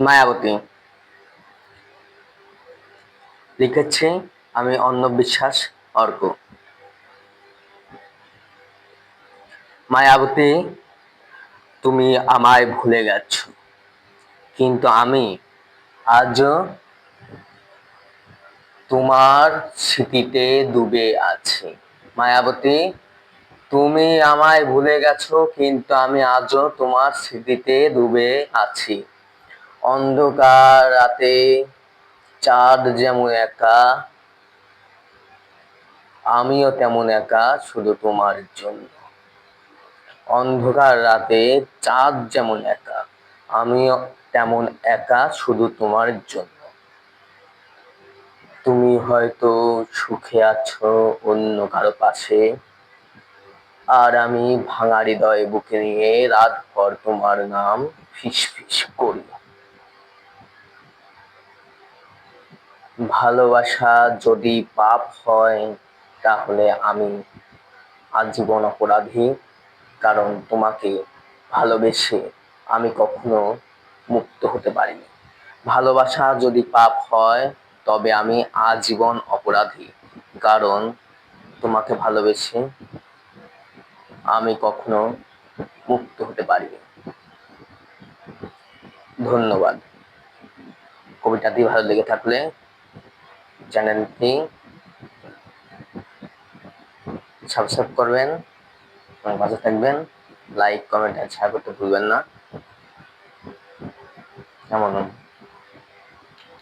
মায়াবতী। লিখেছি আমি অন্য বিশ্বাস অর্ক। মায়াবতী, তুমি আমায় ভুলে গেছো। কিন্তু আমি আজও তোমার স্মৃতিতে ডুবে আছি। মায়াবতী, তুমি আমায় ভুলে গেছো, কিন্তু আমি আজও তোমার স্মৃতিতে ডুবে আছি। অন্ধকার রাতে চাঁদ যেমন একা, আমিও তেমন একা শুধু তোমার জন্য। অন্ধকার রাতে চাঁদ যেমন একা, আমিও তেমন একা শুধু তোমার জন্য। তুমি হয়তো সুখে আছো অন্য কারও পাশে, আর আমি ভাঙা হৃদয় বুকে নিয়ে রাত ভর তোমার নাম ফিস ফিস করি ভালোবাসা যদি পাপ হয়, তাহলে আমি আজীবন অপরাধী। কারণ তোমাকে ভালোবেসে আমি কখনো মুক্ত হতে পারিনি। ভালোবাসা যদি পাপ হয়, তবে আমি আজীবন অপরাধী। কারণ তোমাকে ভালোবেসে আমি কখনো মুক্ত হতে পারিনি। ধন্যবাদ। কবিতাটি ভালো লেগে থাকলে চ্যানেলটি সাবস্ক্রাইব করবেন এবং ভালো থাকবেন। লাইক কমেন্ট আর শেয়ার করতে ভুলবেন না। কেমন?